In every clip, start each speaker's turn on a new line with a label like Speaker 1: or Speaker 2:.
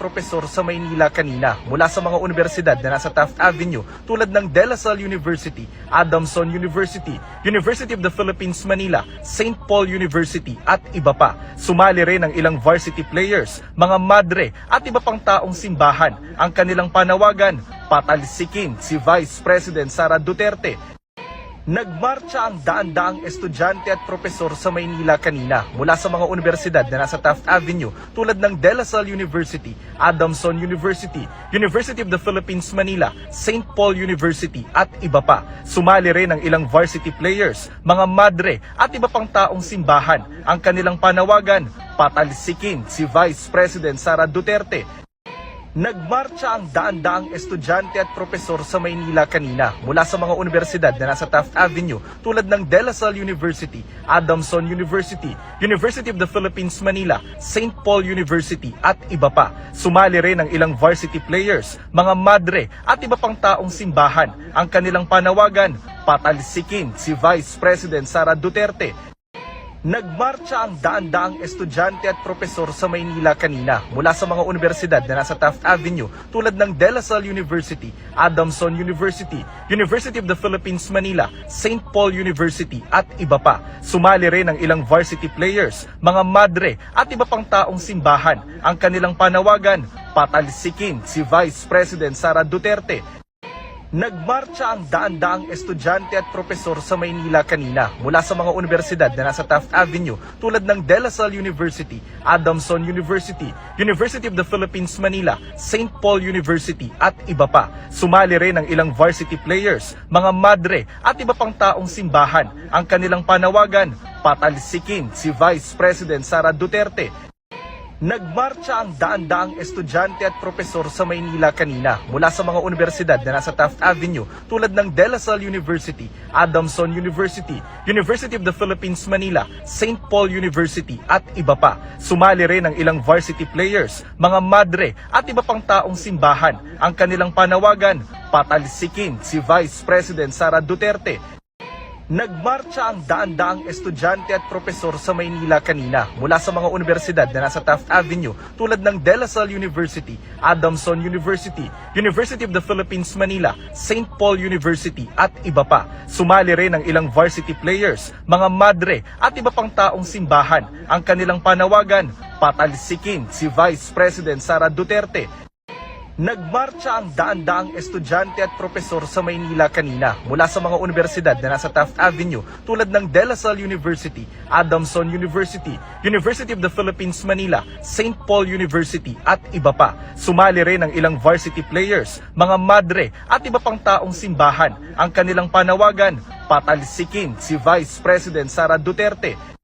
Speaker 1: profesor sa Maynila kanina mula sa mga universidad na nasa Taft Avenue tulad ng De La Salle University, Adamson University, University of the Philippines Manila, St. Paul University at iba pa. Sumali rin ang ilang varsity players, mga madre at iba pang taong simbahan. Ang kanilang panawagan, patalsikin si Vice President Sara Duterte Nagmarcha ang daan-daang estudyante at profesor sa Maynila kanina mula sa mga universidad na nasa Taft Avenue tulad ng De La Salle University, Adamson University, University of the Philippines Manila, St. Paul University at iba pa. Sumali rin ang ilang varsity players, mga madre at iba pang taong simbahan. Ang kanilang panawagan, patalsikin si Vice President Sara Duterte Nagmarcha ang daan-daang estudyante at profesor sa Maynila kanina mula sa mga universidad na nasa Taft Avenue tulad ng De La Salle University, Adamson University, University of the Philippines Manila, St. Paul University at iba pa. Sumali rin ang ilang varsity players, mga madre at iba pang taong simbahan. Ang kanilang panawagan, patalsikin si Vice President Sara Duterte Nagmarcha ang daan-daang estudyante at profesor sa Maynila kanina mula sa mga universidad na nasa Taft Avenue tulad ng De La Salle University, Adamson University, University of the Philippines Manila, St. Paul University at iba pa. Sumali rin ang ilang varsity players, mga madre at iba pang taong simbahan. Ang kanilang panawagan, patalsikin si Vice President Sara Duterte Nagmarcha ang daan-daang estudyante at profesor sa Maynila kanina mula sa mga universidad na nasa Taft Avenue tulad ng De La Salle University, Adamson University, University of the Philippines Manila, St. Paul University at iba pa. Sumali rin ang ilang varsity players, mga madre at iba pang taong simbahan. Ang kanilang panawagan, patalsikin si Vice President Sara Duterte Nagmarcha ang daan-daang estudyante at profesor sa Maynila kanina mula sa mga universidad na nasa Taft Avenue tulad ng De La Salle University, Adamson University, University of the Philippines Manila, St. Paul University at iba pa. Sumali rin ang ilang varsity players, mga madre at iba pang taong simbahan. Ang kanilang panawagan, patalsikin si Vice President Sara Duterte Nagmarcha ang daan-daang estudyante at profesor sa Maynila kanina mula sa mga universidad na nasa Taft Avenue tulad ng De La Salle University, Adamson University, University of the Philippines Manila, St. Paul University at iba pa. Sumali rin ang ilang varsity players, mga madre at iba pang taong simbahan. Ang kanilang panawagan, patalsikin si Vice President Sara Duterte Nagmarcha ang daan-daang estudyante at profesor sa Maynila kanina mula sa mga universidad na nasa Taft Avenue tulad ng De La Salle University, Adamson University, University of the Philippines Manila, St. Paul University at iba pa. Sumali rin ang ilang varsity players, mga madre at iba pang taong simbahan. Ang kanilang panawagan, patalsikin si Vice President Sara Duterte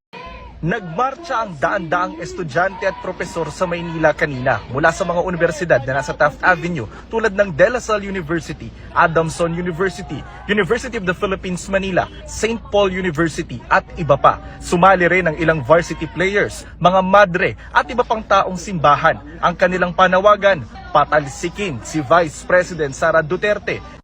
Speaker 1: Nagmarcha ang daan-daang estudyante at profesor sa Maynila kanina mula sa mga universidad na nasa Taft Avenue tulad ng De La Salle University, Adamson University, University of the Philippines Manila, St. Paul University at iba pa. Sumali rin ang ilang varsity players, mga madre at iba pang taong simbahan. Ang kanilang panawagan, patalsikin si Vice President Sara Duterte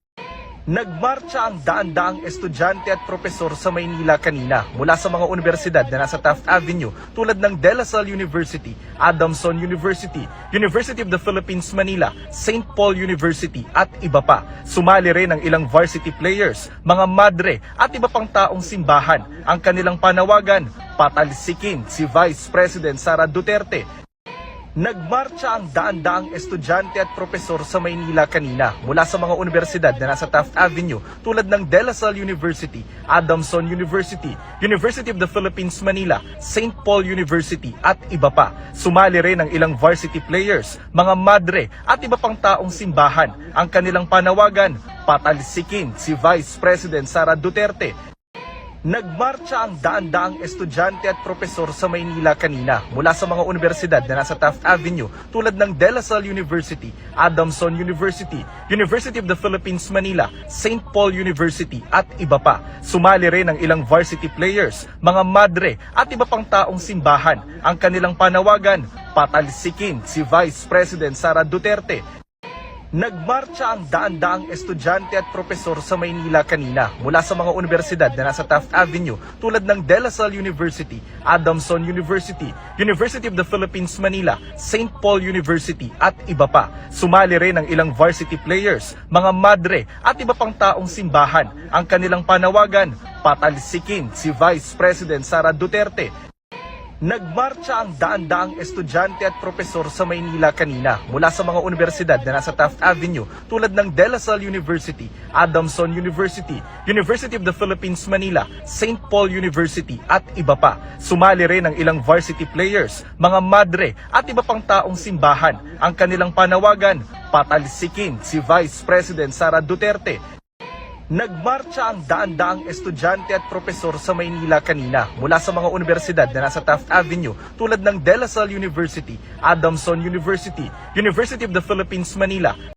Speaker 1: Nagmarcha ang daan-daang estudyante at profesor sa Maynila kanina mula sa mga universidad na nasa Taft Avenue tulad ng De La Salle University, Adamson University, University of the Philippines Manila, St. Paul University at iba pa. Sumali rin ang ilang varsity players, mga madre at iba pang taong simbahan. Ang kanilang panawagan, patalsikin si Vice President Sara Duterte Nagmarcha ang daan-daang estudyante at profesor sa Maynila kanina mula sa mga universidad na nasa Taft Avenue tulad ng De La Salle University, Adamson University, University of the Philippines Manila, St. Paul University at iba pa. Sumali rin ang ilang varsity players, mga madre at iba pang taong simbahan. Ang kanilang panawagan, patalsikin si Vice President Sara Duterte Nagmarcha ang daan-daang estudyante at profesor sa Maynila kanina mula sa mga universidad na nasa Taft Avenue tulad ng De La Salle University, Adamson University, University of the Philippines Manila, St. Paul University at iba pa. Sumali rin ang ilang varsity players, mga madre at iba pang taong simbahan. Ang kanilang panawagan, patalsikin si Vice President Sara Duterte Nagmarcha ang daan-daang estudyante at propesor sa Maynila kanina mula sa mga universidad na nasa Taft Avenue tulad ng De La Salle University, Adamson University, University of the Philippines Manila, St. Paul University at iba pa. Sumali rin ang ilang varsity players, mga madre at iba pang taong simbahan. Ang kanilang panawagan, patalsikin si Vice President Sara Duterte Nagmarcha ang daan-daang estudyante at propesor sa Maynila kanina mula sa mga universidad na nasa Taft Avenue tulad ng De La Salle University, Adamson University, University of the Philippines Manila, St. Paul University at iba pa. Sumali rin ang ilang varsity players, mga madre at iba pang taong simbahan. Ang kanilang panawagan, patalsikin si Vice President Sara Duterte Nagmarcha ang daan-daang estudyante at propesor sa Maynila kanina mula sa mga universidad na nasa Taft Avenue tulad ng De La Salle University, Adamson University, University of the Philippines Manila,